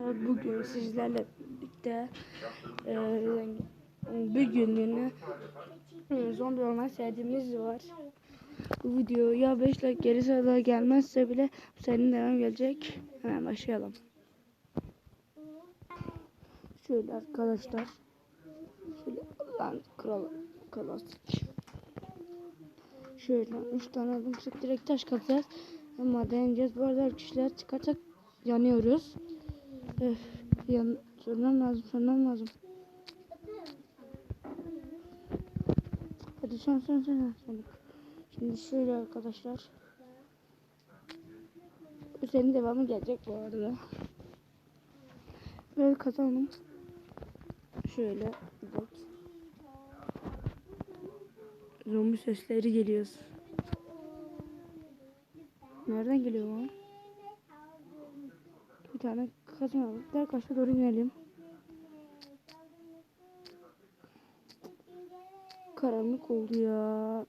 Bugün sizlerle birlikte e, bir günlüğüne zombi olma serimiz var. Bu video ya 5 like geri sırada gelmezse bile senin devam gelecek. Hemen başlayalım. Şöyle arkadaşlar. Şöyle lan kral klasik. Şöyle 3 tane adım direkt taş kazacağız. Ama deneyeceğiz. Bu arada kişiler çıkarsak yanıyoruz. Öf, yan, sönmem lazım, sönmem lazım. Hadi sön, sön, sön, sön. Şimdi şöyle arkadaşlar. Bu senin devamı gelecek bu arada. Böyle kazanalım. Şöyle bak. Zombi sesleri geliyor. Nereden geliyor o? Bir tane kazanalım. Arkadaşlar doğru inelim. Karanlık oldu ya.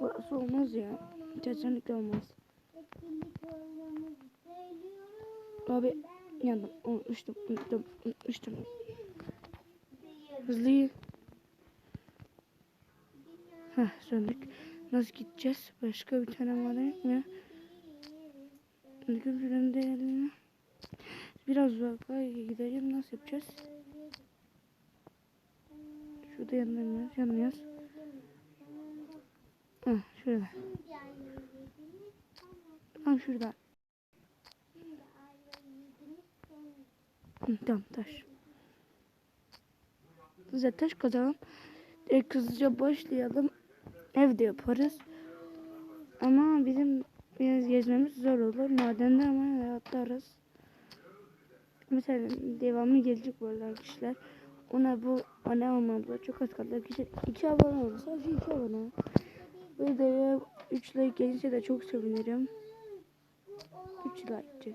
Burası olmaz ya. Kesinlikle olmaz. Abi yandım. Unutmuştum. Unuttum. Unutmuştum. Hızlı. Heh söndük. Nasıl gideceğiz? Başka bir tane var mı? Gömülen değerine. Biraz uzağa gidelim. Nasıl yapacağız? Şurada yanmıyoruz. Yanmıyoruz. Heh, şurada. Ha şurada. Hı, tamam taş. Bize taş kazalım. Direkt hızlıca başlayalım. Evde yaparız. Ama bizim biraz gezmemiz zor olur. Madende ama atlarız. Mesela devamı gelecek bu arada arkadaşlar. Ona bu abone olmamıza çok az kaldı. Arkadaşlar 2 abone oldu. Sadece 2 abone. Bu videoya 3 like gelirse de çok sevinirim. 3 like çek.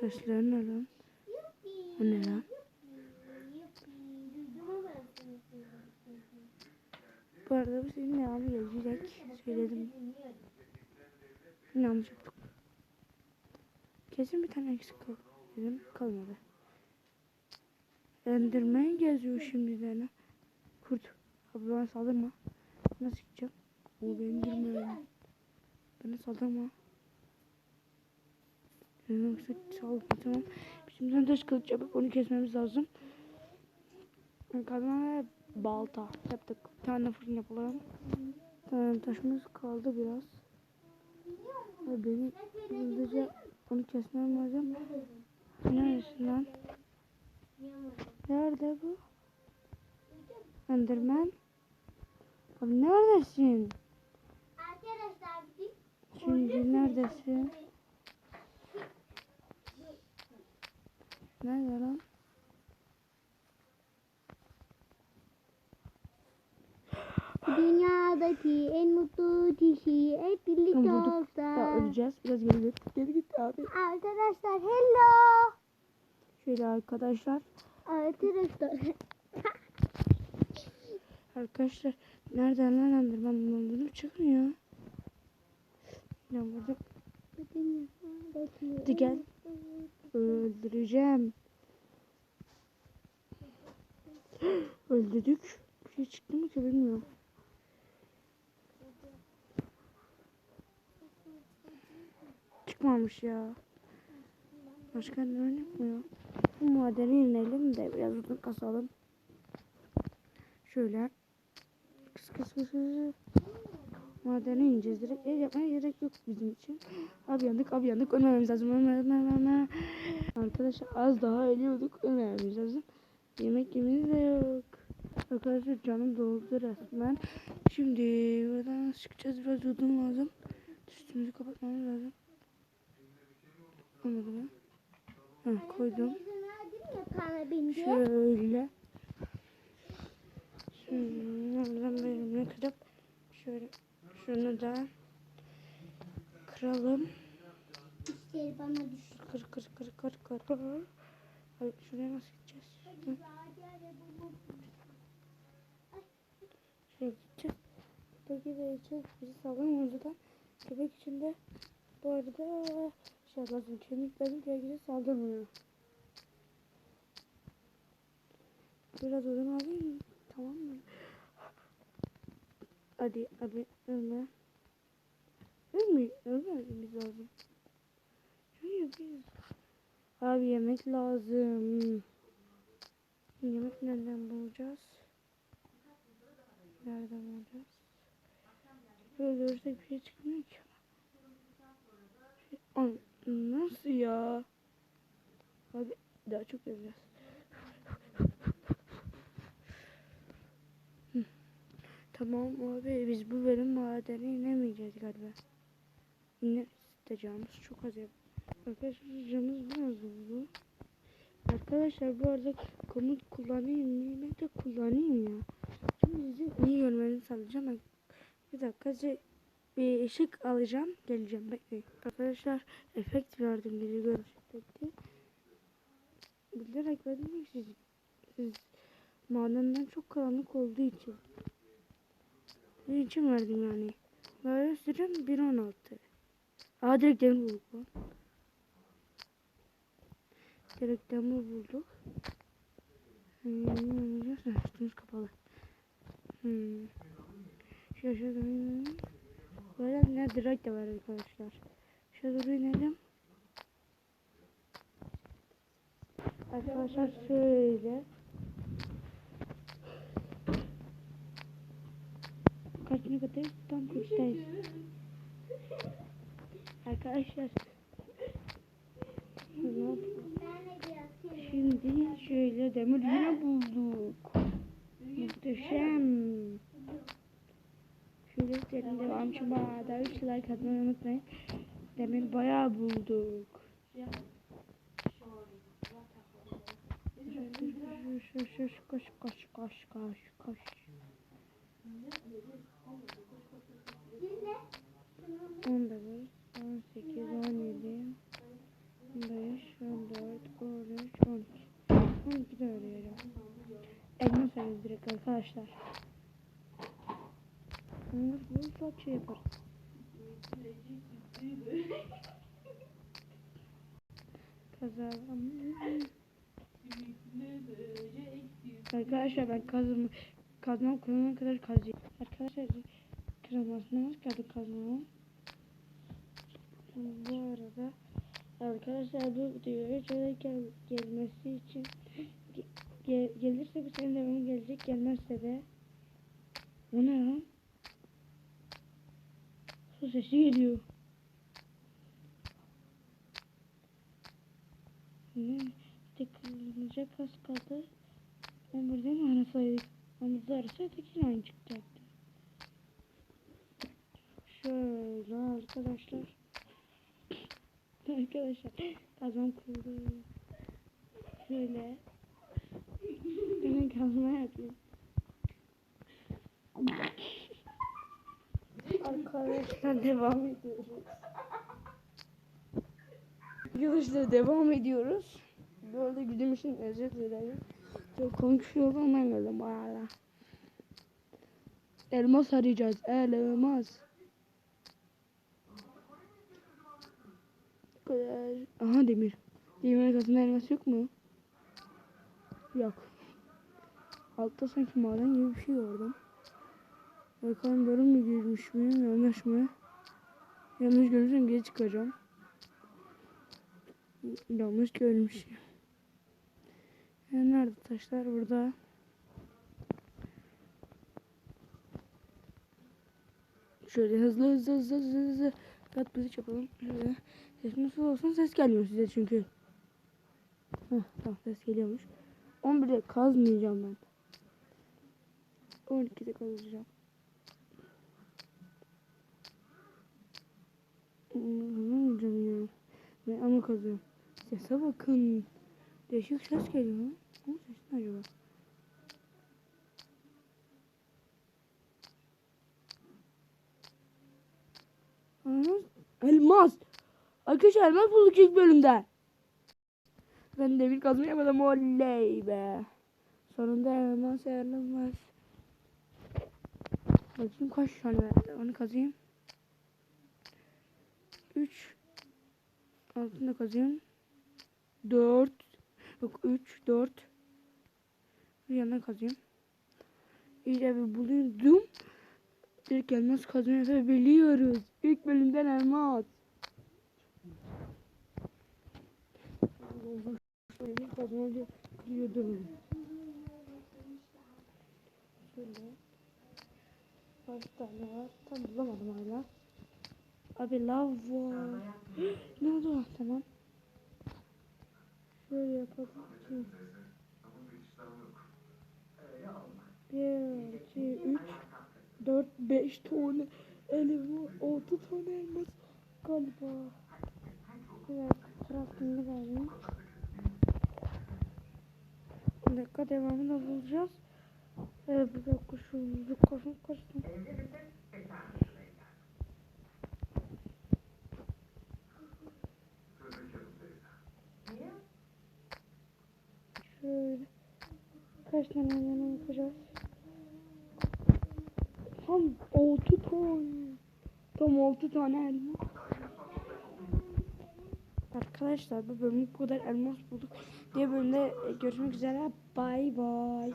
Sesler ne lan? O ne lan? Bu arada bu senin devamı gelecek. Söyledim. Yanlış yaptık. Kesin bir tane eksik kaldı. Dedim kalmadı. Enderman geziyor şimdi de. Kurt. Abi bana saldırma. Nasıl gideceğim? O beni girmiyor. Bana saldırma. Yoksa saldırma tamam. Şimdi taş kılıç yapıp onu kesmemiz lazım. Ve balta yaptık. Bir tane fırın yapalım. Tamam taşımız kaldı biraz. Ve benim hızlıca onu kesmem lazım. Neredesin lan? Nerede bu? Enderman. Abi neredesin? Şimdi neredesin? Nerede lan? Dünyadaki en mutlu kişi hep birlikte Bulduk. Olsa. öleceğiz. Biraz geri git. Geri git abi. Arkadaşlar hello. Şöyle arkadaşlar. Arkadaşlar. Arkadaşlar nereden lan Enderman bulunduğunu çıkmıyor. Ya burada. Hadi gel. Öldüreceğim. Öldürdük. Bir şey çıktı mı ki bilmiyorum. Çıkmamış ya. Başka ne oynamıyor? Bu madeni inelim de biraz uzun kasalım. Şöyle. Kıs kıs kıs kıs. Madene ineceğiz direkt. Ev yapmaya gerek yok bizim için. Abi yandık abi yandık. Ölmememiz lazım. Ölme, ölme, ölme. Arkadaşlar az daha ölüyorduk. Ölmememiz lazım. Yemek yememiz de yok. Arkadaşlar canım doldu resmen. Şimdi buradan çıkacağız? Biraz odun lazım. Üstümüzü kapatmamız lazım. Olmadı mı? Heh, koydum. Şöyle. Şunlardan birini kırıp şöyle şunu da kıralım. İşleri bana düştü. Kır kır kır kır kır. Ay, şuraya nasıl gideceğiz? Hı, Şuraya gideceğiz. Buradaki de içeceğiz. Bizi sağlam orada köpek içinde Bu arada şey lazım. Kemiklerim gergide saldırmıyor. Biraz odun alayım. Tamam mı? Hadi abi ölme. Ölme. Ölmemiz lazım. Şunu yapıyoruz. Abi yemek lazım. Yemek nereden bulacağız? Nereden bulacağız? Böyle ölürsek bir şey çıkmıyor ki. Ay, nasıl ya? Abi daha çok. Hı. Tamam abi biz bu bölüm madene inemeyeceğiz galiba. İne canımız çok az ya. Arkadaşlar canımız biraz oldu. Arkadaşlar bu arada komut kullanayım mı? Ben de kullanayım ya. Şimdi size iyi görmenizi sağlayacağım. Bir dakika size bir ışık alacağım. Geleceğim bekleyin. Arkadaşlar efekt verdim gece görüş efekti. Bilerek verdim siz, siz madenden çok karanlık olduğu için. Bunun için verdim yani. Böyle sürem 1.16. Aa direkt demir bulduk lan. Direkt demir bulduk. Hmm, kapalı. Hmm. İnelim. Böyle ne direkt de var arkadaşlar. Şöyle doğru inelim. Arkadaşlar şöyle. Kaçına kadar tam kurttayız. Arkadaşlar. Şimdi şöyle demir yine bulduk. Muhteşem. Şöyle senin devamcı da 3 like atmayı unutmayın. Demir bayağı bulduk. Şu şu koş koş koş koş koş. On dokuz, on sekiz, on yedi, on beş, on dört, on üç, on iki. On iki de öğreniyorum. Elma sayıyoruz direkt arkadaşlar. Bunlar bu saat şey. Kazalım. Arkadaşlar ben kazım kazmam kurulana kadar kazacağım. Arkadaşlar kırılmasına hoş geldin kazmamın. Bu arada arkadaşlar bu videoya şöyle gel, gelmesi için ge, gel, gelirse bir senin devamı gelecek gelmezse de o? Su sesi geliyor. Ne? Tıkılacak az kaldı. Ben burada mı arasaydık? Onu da arasaydık yine aynı çıkacaktı. Şöyle arkadaşlar. Arkadaşlar kazmam kurdu. Şöyle. Hemen kazma yapayım. Arkadaşlar devam ediyoruz. Arkadaşlar devam ediyoruz. Bu arada güdüm için özür dilerim. Çok konuşuyorum ama geldim bayağı. Elmas arayacağız. Elmas. Aha demir. Demir arkasında elmas yok mu? Yok. Altta sanki maden gibi bir şey gördüm. Bakalım doğru mu girmiş miyim yanlış mı? Yanlış görürsem geri çıkacağım. Yanlış görmüşüm. Ya nerede taşlar? Burada. Şöyle hızlı hızlı hızlı hızlı hızlı. Kat bizi yapalım. Şöyle. Ses nasıl olsun ses gelmiyor size çünkü. Heh, tamam ses geliyormuş. 11'de kazmayacağım ben. 12'de kazacağım. Kazanmayacağım ya. Ben ama kazıyorum. Sese bakın. Değişik ses geliyor. Ama ses ne acaba? Elmas. Arkadaşlar elmas bulduk ilk bölümde. Ben demir kazma yapmadım oley be. Sonunda elmas elmas. Bakayım kaç tane verdi. Onu kazıyım. 3 Altını da kazıyorum. 4 yok 3 4 bir yandan kazıyorum. İyice bir bulundum. İlk elmas kazmayı biliyoruz. İlk bölümden elmas. Kaç tane var? Tam bulamadım hala. Abi lav var. ne oldu? Tamam. Şöyle yapalım. Bir, iki, üç, dört, beş tane elma, altı tane elmas galiba. Evet, crafting'i verdim. Bir dakika devamını bulacağız. Evet, bir dakika şu bir kafam karıştı. Şöyle. Kaç tane elma yapacağız? Tam 6 tane. Tam 6 tane elma. Arkadaşlar bu bölüm bu kadar elmas bulduk. Diğer bölümde görüşmek üzere. Bay bay.